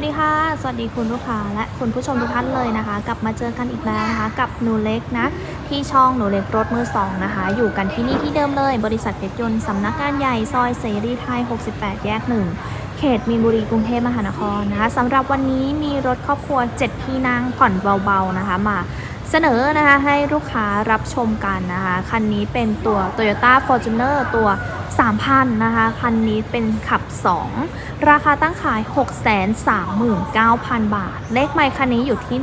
วัสดีค่ะ สวัสดีคุณลูกค้าและคุณผู้ชมทุกท่านเลยนะคะ กลับมาเจอกันอีกแล้วนะคะ กับหนูเล็กนะ ที่ช่องหนูเล็กรถมือสองนะคะ อยู่กันที่นี่ที่เดิมเลย บริษัทเพชรยนต์สำนักงานใหญ่ซอยเสรีไทย 68 แยก1เขตมีนบุรีกรุงเทพมหานครนะคะสำหรับวันนี้มีรถครอบครัว 7 ที่นั่งผ่อนเบาๆนะคะ มา เสนอนะคะให้ลูกค้ารับชมกันนะคะ คันนี้เป็นตัว Toyota Fortuner ตัว 3,000 นะคะ คันนี้เป็นขับ 2 ราคาตั้งขาย 639,000 บาท เลขไมค์คันนี้อยู่ที่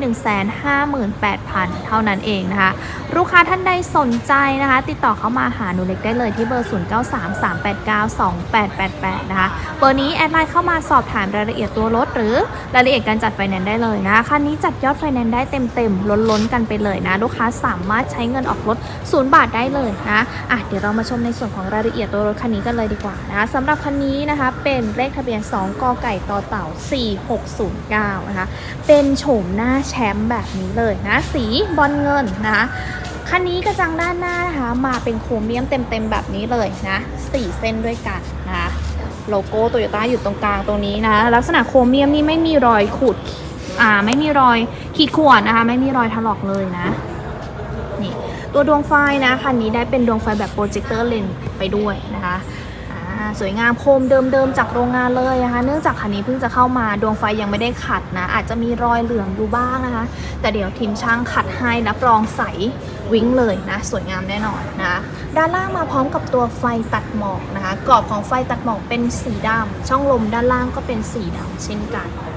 158,000 เท่านั้นเองนะคะ ลูกค้าท่านใดสนใจนะคะ ติดต่อเข้ามาหาหนูเล็กได้เลยที่เบอร์ 0933892888 นะคะ เบอร์นี้แอดไลน์เข้ามาสอบถามรายละเอียดตัวรถหรือรายละเอียดการจัดไฟแนนซ์ได้เลยนะคันนี้จัดยอดไฟแนนซ์ได้เต็มๆ ล้นๆ กันไปเลยนะ ลูกค้าสามารถใช้เงินออกรถ 0 บาทได้เลยนะอะเดี๋ยวเรามาชมในส่วนของรายละเอียดตัวรถคันนี้กันเลยดีกว่านะสำหรับคันนี้นะคะเป็นเลขทะเบียน 2 กไก่ต่อเต่า 4609 นะคะ เป็นโฉมหน้าแชมป์แบบนี้เลยนะ สีบอลเงินนะคะคันนี้กระจังด้านหน้านะคะมาเป็นโครเมียมเต็มๆแบบนี้เลยนะสี่เส้นด้วยกันนะคะโลโก้โตโยต้าอยู่ตรงกลางตรงนี้นะ ลักษณะโครเมียมนี่ไม่มีรอยขูด อ่าไม่มีรอยขีดข่วนนะคะ ไม่มีรอยถลอกเลยนะนี่ตัวดวงไฟนะคันนี้ได้เป็นดวงไฟแบบโปรเจคเตอร์เลนไปด้วยนะคะอ่าสวยงามโคมเดิมๆจากโรงงานเลยนะคะเนื่องจากคันนี้เพิ่งจะเข้ามาดวงไฟยังไม่ได้ขัดนะ อาจจะมีรอยเหลืองอยู่บ้างนะคะ แต่เดี๋ยวทีมช่างขัดให้รับรองใสวิ้งเลยนะ สวยงามแน่นอนนะด้านล่างมาพร้อมกับตัวไฟตัดหมอกนะคะ กรอบของไฟตัดหมอกเป็นสีดำช่องลมด้านล่างก็เป็นสีดำเช่นกันอะอะ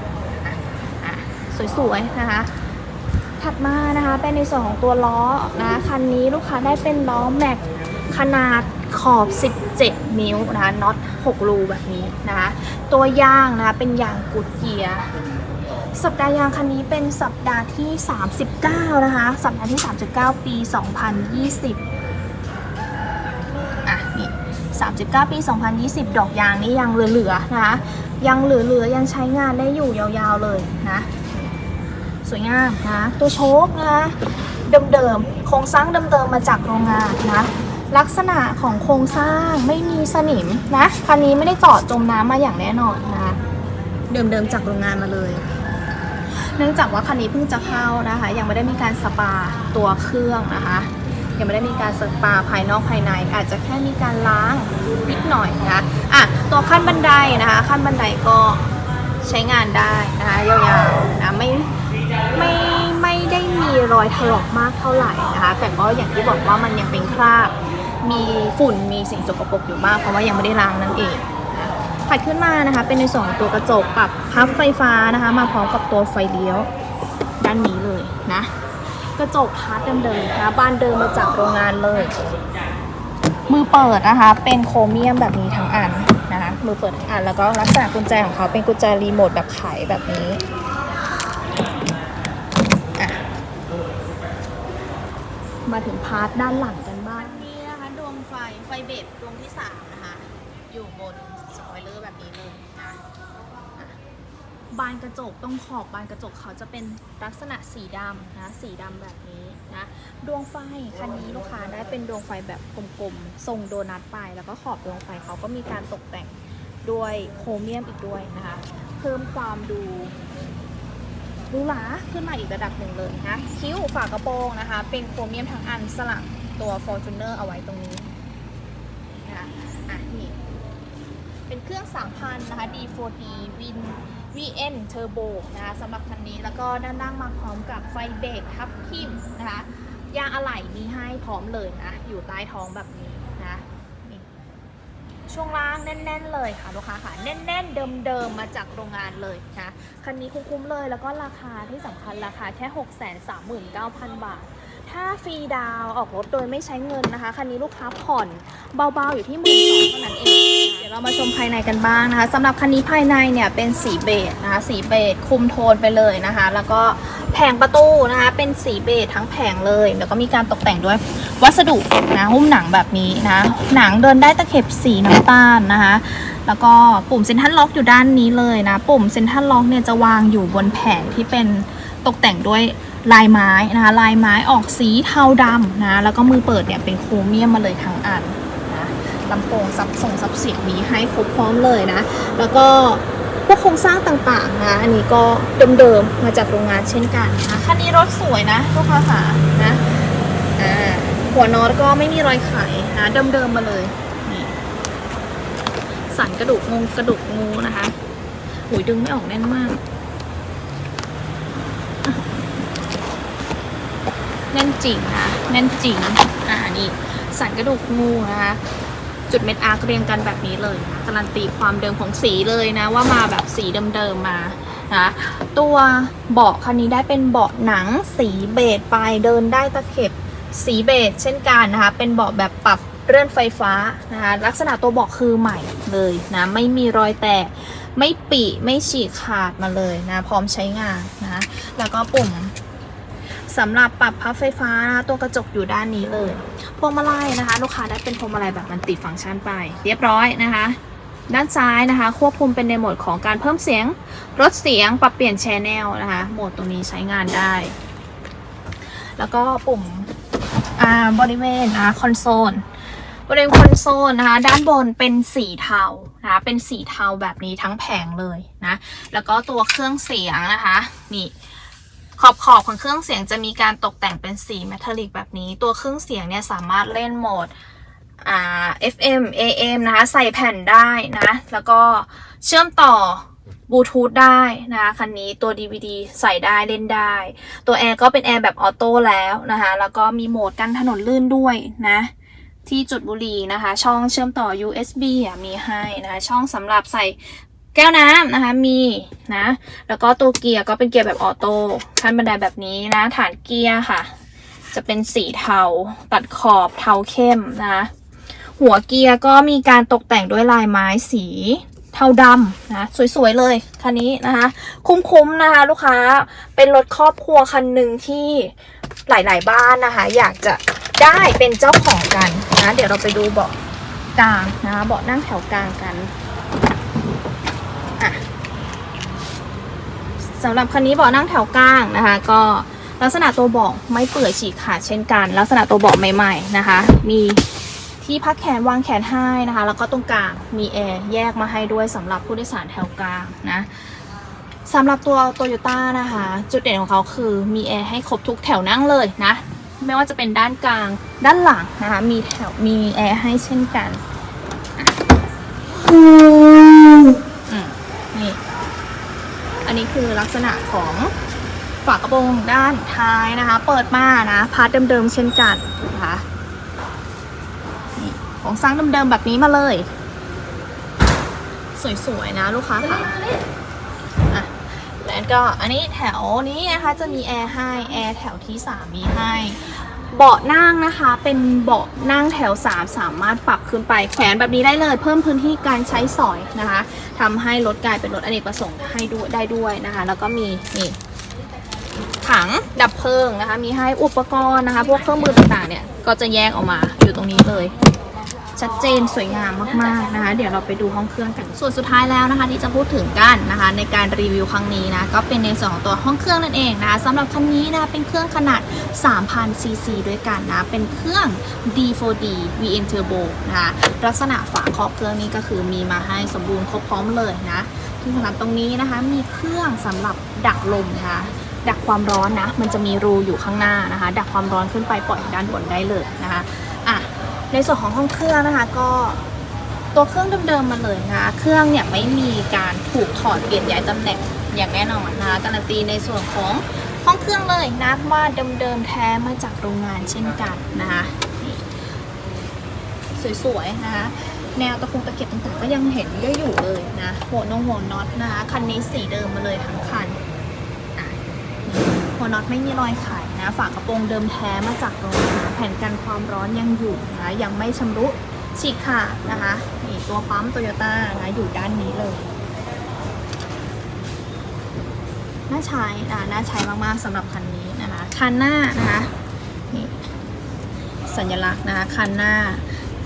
สวยๆนะคะ ถัดมานะคะเป็นในส่วนของตัวล้อนะคันนี้ลูกค้าได้เป็นล้อแม็กขนาดขอบ 17 นิ้วนะคะน็อต 6 รูแบบนี้นะคะตัวยางนะคะเป็นยางกูดเกียร์สัปดาห์ยางคันนี้เป็นสัปดาห์ที่ 39 นะคะ สัปดาห์ที่ 39 ปี 2020อะนี่39 ปี 2020 ดอกยางนี่ยังเหลือๆนะคะ ยังเหลือๆ ยังใช้งานได้อยู่ยาวๆเลยนะ สวยงามนะ ตัวโชคนะคะเดิมๆโครงสร้างเดิมๆมาจากโรงงานนะลักษณะของโครงสร้างไม่มีสนิมนะคันนี้ไม่ได้เจาะจมน้ำมาอย่างแน่นอนนะเดิมๆจากโรงงานมาเลย เนื่องจากว่าคันนี้เพิ่งจะเข้านะคะ ยังไม่ได้มีการสปาตัวเครื่องนะคะ ยังไม่ได้มีการสปาภายนอกภายใน อาจจะแค่มีการล้างนิดหน่อยนะอะตัวขั้นบันไดนะคะ ขั้นบันไดก็ใช้งานได้นะคะยาวๆนะไม่ ไม่ไม่ได้มีรอยถลอกมากเท่าไหร่นะคะ แต่ก็อย่างที่บอกว่ามันยังเป็นคราบ มีฝุ่นมีสิ่งสกปรกอยู่บ้างเพราะว่ายังไม่ได้ล้างนั่นเองถัดขึ้นมานะคะ เป็นในส่วนของตัวกระจกกับพับไฟฟ้านะคะ มาพร้อมกับตัวไฟเลี้ยวด้านนี้เลยนะ กระจกพาร์ทเดิมๆนะบ้านเดิมมาจากโรงงานเลย มือเปิดนะคะ เป็นโครเมียมแบบนี้ทั้งอันนะคะ มือเปิดทั้งอันแล้วก็ลักษณะกุญแจของเขาเป็นกุญแจรีโมทแบบไขแบบนี้อะ มาถึงพาร์ทด้านหลังกันบ้างนี้นะคะดวงไฟไฟเบรกดวงที่สามนะคะ อยู่บนสปอยเลอร์แบบนี้เลยนะอะบานกระจกตรงขอบบานกระจกเขาจะเป็นลักษณะสีดำนะสีดำแบบนี้นะดวงไฟคันนี้ลูกค้าได้เป็นดวงไฟแบบกลมๆทรงโดนัทไป แล้วก็ขอบดวงไฟเขาก็มีการตกแต่งด้วยโครเมียมอีกด้วยนะคะ เพิ่มความดู หรูหราขึ้นมาอีกระดับหนึ่งเลยนะคิ้วฝากระโปรงนะคะ เป็นโครเมียมทั้งอันสลักตัว Fortuner เอาไว้ตรงนี้นะคะอะนี่เป็นเครื่อง 3,000 นะคะ D4D Win VN Turbo นะคะสำหรับคันนี้แล้วก็ด้านล่างมาพร้อมกับไฟเบรกทับทิมนะคะยางอะไหล่มีให้พร้อมเลยนะ อยู่ใต้ท้องแบบนี้ ช่วงล่างแน่น ๆ เลยค่ะลูกค้าค่ะแน่น ๆ เดิมๆมาจากโรงงานเลยนะคันนี้คุ้มๆเลยแล้วก็ราคาที่สำคัญราคาแค่ 639,000 บาท ถ้าฟรีดาวออกรถโดยไม่ใช้เงินนะคะ คันนี้ลูกค้าผ่อนเบาๆอยู่ที่หมื่นสองเท่านั้นเอง เดี๋ยวเรามาชมภายในกันบ้างนะคะสำหรับคันนี้ภายในเนี่ยเป็นสีเบจนะคะ สีเบจคุมโทนไปเลยนะคะ แล้วก็แผงประตูนะคะ เป็นสีเบจทั้งแผงเลย แล้วก็มีการตกแต่งด้วยวัสดุนะหุ้มหนังแบบนี้นะ หนังเดินได้ตะเข็บสีน้ำตาลนะคะ แล้วก็ปุ่มเซ็นทรัลล็อกอยู่ด้านนี้เลยนะ ปุ่มเซ็นทรัลล็อกเนี่ยจะวางอยู่บนแผงที่เป็นตกแต่งด้วย ลายไม้นะคะลายไม้ออกสีเทาดำนะแล้วก็มือเปิดเนี่ยเป็นโครเมียมมาเลยทั้งอันนะลำโพงซับส่งซับเสียงมีให้ครบพร้อมเลยนะ แล้วก็พวกโครงสร้างต่างๆนะอันนี้ก็เดิมๆมาจากโรงงานเช่นกันนะคันนี้รถสวยนะลูกค้าค่ะนะหัวน็อตก็ไม่มีรอยไขนะเดิมๆมาเลยนี่สันกระดูกงูกระดูกงูนะคะหุยดึงไม่ออกแน่นมาก แน่นจริงนะแน่นจริงอ่านี่สันกระดูกงูนะคะจุดเม็ดอาร์คเรียงกันแบบนี้เลยนะการันตีความเดิมของสีเลยนะ ว่ามาแบบสีเดิมๆมานะตัวเบาะคันนี้ได้เป็นเบาะหนังสีเบจปลายเดินได้ตะเข็บสีเบจเช่นกันนะคะ เป็นเบาะแบบปรับเลื่อนไฟฟ้านะคะลักษณะตัวเบาะคือใหม่เลยนะไม่มีรอยแตกไม่ปีไม่ฉีกขาดมาเลยนะพร้อมใช้งานนะแล้วก็ปุ่ม สำหรับปรับพับไฟฟ้านะคะตัวกระจกอยู่ด้านนี้เลยพวงมาลัยนะคะ ลูกค้าได้เป็นพวงมาลัยแบบมันติฟังก์ชันไป เรียบร้อยนะคะ ด้านซ้ายนะคะ ควบคุมเป็นในโหมดของการเพิ่มเสียงลดเสียงปรับเปลี่ยนแชนแนลนะคะโหมดตรงนี้ใช้งานได้ แล้วก็ปุ่มอ่าบริเวณนะคอนโซลบริเวณคอนโซลนะคะ ด้านบนเป็นสีเทานะะเป็นสีเทาแบบนี้ทั้งแผงเลยนะ แล้วก็ตัวเครื่องเสียงนะคะ นี่ ขอบขอบของเครื่องเสียงจะมีการตกแต่งเป็นสีเมทัลลิกแบบนี้ ตัวเครื่องเสียงเนี่ยสามารถเล่นโหมด FM AM นะคะใส่แผ่นได้นะ แล้วก็เชื่อมต่อบลูทูธได้นะคะคันนี้ตัว DVD ใส่ได้เล่นได้ ตัวแอร์ก็เป็นแอร์แบบออโต้แล้วนะคะ แล้วก็มีโหมดกันถนนลื่นด้วยนะ ที่จุดบุหรี่นะคะ ช่องเชื่อมต่อ USB อมีให้นะคะ ช่องสำหรับใส่ แก้วน้ำนะคะมีนะ แล้วก็ตัวเกียร์ก็เป็นเกียร์แบบออโต้ขั้นบันไดแบบนี้นะ ฐานเกียร์ค่ะ จะเป็นสีเทา ตัดขอบเทาเข้มนะคะหัวเกียร์ก็มีการตกแต่งด้วยลายไม้สีเทาดำนะสวยๆเลยคันนี้นะคะ คุ้มๆนะคะ ลูกค้าเป็นรถครอบครัวคันหนึ่งที่หลายๆบ้านนะคะ อยากจะได้เป็นเจ้าของกันนะเดี๋ยวเราไปดูเบาะกลางนะคะเบาะนั่งแถวกลางกัน อะสำหรับคันนี้เบาะนั่งแถวกลางนะคะ ก็ลักษณะตัวเบาะไม่เปื่อยฉีกขาดเช่นกัน ลักษณะตัวเบาะใหม่ๆนะคะ มีที่พักแขนวางแขนให้นะคะ แล้วก็ตรงกลางมีแอร์แยกมาให้ด้วยสำหรับผู้โดยสารแถวกลางนะสำหรับตัวโตโยต้านะคะ จุดเด่นของเขาคือมีแอร์ให้ครบทุกแถวนั่งเลยนะ ไม่ว่าจะเป็นด้านกลางด้านหลังนะคะ มีแถวมีแอร์ให้เช่นกันอ นี่อันนี้คือลักษณะของฝากระโปรงด้านท้ายนะคะ เปิดมานะพาร์ทเดิมๆเช่นกันนะคะของสร้างเดิมๆแบบนี้มาเลย สวยๆนะลูกค้าค่ะอะแล้วก็อันนี้แถวนี้นะคะจะมีแอร์ให้แอร์แถวที่ 3 มีให้ เบาะนั่งนะคะ เป็นเบาะนั่งแถว 3 สามารถปรับขึ้นไปแขวนแบบนี้ได้เลย เพิ่มพื้นที่การใช้สอยนะคะทำให้รถกลายเป็นรถอเนกประสงค์ให้ด้วยได้ด้วยนะคะ แล้วก็มีนี่ถังดับเพลิงนะคะ มีให้อุปกรณ์นะคะ พวกเครื่องมือต่างๆเนี่ยก็จะแยกออกมาอยู่ตรงนี้เลย ชัดเจนสวยงามมากๆนะคะ เดี๋ยวเราไปดูห้องเครื่องกันส่วนสุดท้ายแล้วนะคะ ที่จะพูดถึงกันนะคะ ในการรีวิวครั้งนี้นะก็เป็นในส่วนของตัวห้องเครื่องนั่นเองนะคะสำหรับคันนี้นะคะเป็นเครื่องขนาด 3,000 ซีซีด้วยกันนะ เป็นเครื่อง D4D VN Turbo นะคะลักษณะฝาครอบเครื่องนี้ก็คือมีมาให้สมบูรณ์ครบพร้อมเลยนะที่สำหรับตรงนี้นะคะมีเครื่องสำหรับดักลมนะคะดักความร้อนนะ มันจะมีรูอยู่ข้างหน้านะคะ ดักความร้อนขึ้นไปปล่อยด้านบนได้เลยนะคะ ในส่วนของห้องเครื่องนะคะก็ตัวเครื่องเดิมๆมาเลยนะคะเครื่องเนี่ยไม่มีการถูกถอดเปลี่ยนย้ายตำแหน่งอย่างแน่นอนนะคะการันตีในส่วนของห้องเครื่องเลยนะว่าเดิมๆแท้มาจากโรงงานเช่นกันนะคะสวยๆนะคะแนวตะคุงตะเกียบต่างๆก็ยังเห็นเยอะอยู่เลยนะหัวนงหัวน็อตนะคะคันนี้สีเดิมมาเลยทั้งคัน หัวน็อตไม่มีรอยไขนะ ฝากระโปรงเดิมแท้มาจากโรงงานแผ่นกันความร้อนยังอยู่นะ ยังไม่ชำรุฉีกขาดนะคะนี่ตัวปั๊มโตโยต้านะอยู่ด้านนี้เลยน่าใช้นะน่าใช้มากๆสำหรับคันนี้นะคะคันหน้านะคะนี่สัญลักษณ์นะคะคันหน้า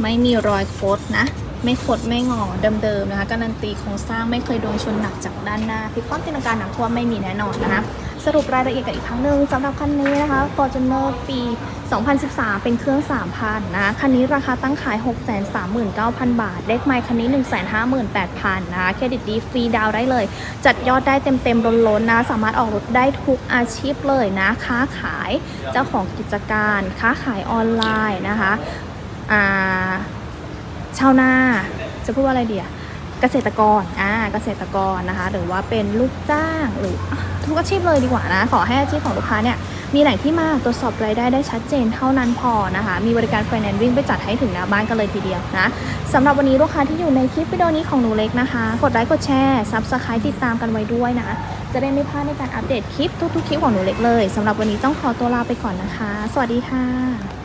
ไม่มีรอยคดนะ ไม่คดไม่งอเดิมๆนะคะการันตีโครงสร้างไม่เคยโดนชนหนักจากด้านหน้าพิกคว่ำตีลังการหนักท่วมไม่มีแน่นอนนะคะ สรุปรายละเอียดกันอีกครั้งหนึ่งสำหรับคันนี้นะคะ Fortuner ปี 2013 เป็นเครื่อง 3,000 นะ คันนี้ราคาตั้งขาย 639,000 บาท เลขไมค์คันนี้ 158,000 นะเครดิตดีฟรีดาวได้เลย จัดยอดได้เต็มๆล้นๆนะ สามารถออกรถได้ทุกอาชีพเลยนะ ค้าขายเจ้าของกิจการ ค้าขายออนไลน์นะคะอ่าชาวนาจะพูดว่าอะไรเดีอะ เกษตรกรอ่าเกษตรกรนะคะ หรือว่าเป็นลูกจ้างหรือทุกอาชีพเลยดีกว่านะ ขอให้อาชีพของลูกค้าเนี่ยมีแหล่งที่มาตรวจสอบรายได้ได้ชัดเจนเท่านั้นพอนะคะ มีบริการไฟแนนซ์วิ่งไปจัดให้ถึงหน้าบ้านกันเลยทีเดียวนะสำหรับวันนี้ลูกค้าที่อยู่ในคลิปวิดีโอนี้ของหนูเล็กนะคะ กดไลค์กดแชร์ซับสไครต์ติดตามกันไว้ด้วยนะ จะได้ไม่พลาดในการอัปเดตคลิปทุกๆคลิปของหนูเล็กเลยสำหรับวันนี้ต้องขอตัวลาไปก่อนนะคะ สวัสดีค่ะ